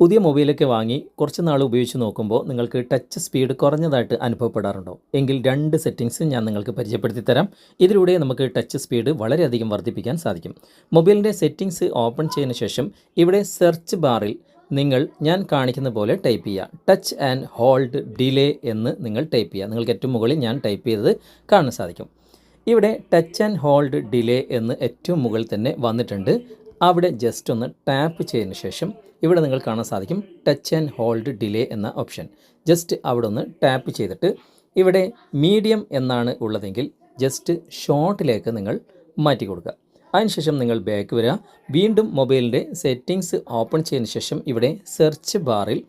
പുതിയ മൊബൈലൊക്കെ വാങ്ങി കുറച്ച് നാൾ ഉപയോഗിച്ച് നോക്കുമ്പോൾ നിങ്ങൾക്ക് ടച്ച് സ്പീഡ് കുറഞ്ഞതായിട്ട് അനുഭവപ്പെടാറുണ്ടോ? എങ്കിൽ രണ്ട് സെറ്റിങ്സ് ഞാൻ നിങ്ങൾക്ക് പരിചയപ്പെടുത്തി തരാം. ഇതിലൂടെ നമുക്ക് ടച്ച് സ്പീഡ് വളരെയധികം വർദ്ധിപ്പിക്കാൻ സാധിക്കും. മൊബൈലിന്റെ സെറ്റിങ്സ് ഓപ്പൺ ചെയ്യുന്ന ശേഷം ഇവിടെ സെർച്ച് ബാറിൽ നിങ്ങൾ ഞാൻ കാണിക്കുന്ന പോലെ ടൈപ്പ് ചെയ്യുക. ടച്ച് ആൻഡ് ഹോൾഡ് ഡിലേ എന്ന് നിങ്ങൾ ടൈപ്പ് ചെയ്യുക. നിങ്ങൾക്ക് ഏറ്റവും മുകളിൽ ഞാൻ ടൈപ്പ് ചെയ്തത് കാണാൻ സാധിക്കും. ഇവിടെ ടച്ച് ആൻഡ് ഹോൾഡ് ഡിലേ എന്ന് ഏറ്റവും മുകളിൽ തന്നെ വന്നിട്ടുണ്ട്. അവിടെ ജസ്റ്റ് ഒന്ന് ടാപ്പ് ചെയ്തതിന് ശേഷം ഇവിടെ നിങ്ങൾ കാണാൻ സാധിക്കും ടച്ച് ആൻഡ് ഹോൾഡ് ഡിലേ എന്ന ഓപ്ഷൻ ജസ്റ്റ് അവിടെ ഒന്ന് ടാപ്പ് ചെയ്തിട്ട് ഇവിടെ മീഡിയം എന്നാണ് ഉള്ളതെങ്കിൽ ജസ്റ്റ് ഷോർട്ടിലേക്ക് നിങ്ങൾ മാറ്റി കൊടുക്കുക. അതിനുശേഷം നിങ്ങൾ ബാക്ക് വരിക. വീണ്ടും മൊബൈലിന്റെ സെറ്റിങ്സ് ഓപ്പൺ ചെയ്തതിന് ശേഷം ഇവിടെ സെർച്ച് ബാറിൽ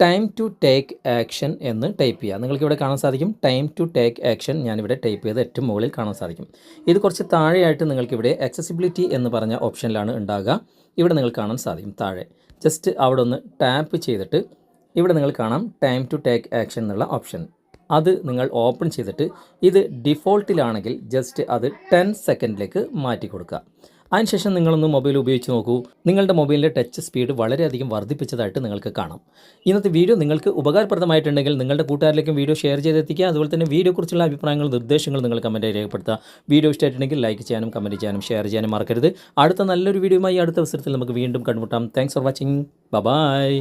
ടൈം ടു ടേക്ക് ആക്ഷൻ എന്ന് ടൈപ്പ് ചെയ്യുക. നിങ്ങൾക്ക് ഇവിടെ കാണാൻ സാധിക്കും ടൈം ടു ടേക്ക് ആക്ഷൻ ഞാനിവിടെ ടൈപ്പ് ചെയ്ത് ഏറ്റവും മുകളിൽ കാണാൻ സാധിക്കും. ഇത് കുറച്ച് താഴെയായിട്ട് നിങ്ങൾക്കിവിടെ അക്സസിബിലിറ്റി എന്ന് പറഞ്ഞ ഓപ്ഷനിലാണ് ഉണ്ടാകുക. ഇവിടെ നിങ്ങൾ കാണാൻ സാധിക്കും താഴെ. ജസ്റ്റ് അവിടെ ഒന്ന് ടാപ്പ് ചെയ്തിട്ട് ഇവിടെ നിങ്ങൾ കാണാം ടൈം ടു ടേക്ക് ആക്ഷൻ എന്നുള്ള ഓപ്ഷൻ. അത് നിങ്ങൾ ഓപ്പൺ ചെയ്തിട്ട് ഇത് ഡിഫോൾട്ടിലാണെങ്കിൽ ജസ്റ്റ് അത് ടെൻ സെക്കൻഡിലേക്ക് മാറ്റി കൊടുക്കുക. അതിനുശേഷം നിങ്ങളൊന്ന് മൊബൈൽ ഉപയോഗിച്ച് നോക്കൂ. നിങ്ങളുടെ മൊബൈലിന്റെ ടച്ച് സ്പീഡ് വളരെയധികം വർദ്ധിപ്പിച്ചതായിട്ട് നിങ്ങൾക്ക് കാണാം. ഇന്നത്തെ വീഡിയോ നിങ്ങൾക്ക് ഉപകാരപ്രദമായിട്ടുണ്ടെങ്കിൽ നിങ്ങളുടെ കൂട്ടുകാരിലേക്കും വീഡിയോ ഷെയർ ചെയ്തെത്തിക്കുക. അതുപോലെ തന്നെ വീഡിയോയെക്കുറിച്ചുള്ള അഭിപ്രായങ്ങൾ നിർദ്ദേശങ്ങൾ നിങ്ങൾ കമന്റായി രേഖപ്പെടുത്തുക. വീഡിയോ ഇഷ്ടമായിട്ടുണ്ടെങ്കിൽ ലൈക്ക് ചെയ്യാനും കമന്റ് ചെയ്യാനും ഷെയർ ചെയ്യാനും മറക്കരുത്. അടുത്ത നല്ലൊരു വീഡിയോയുമായി അടുത്ത അവസരത്തിൽ നമുക്ക് വീണ്ടും കണ്ടുമുട്ടാം. Thanks for watching bye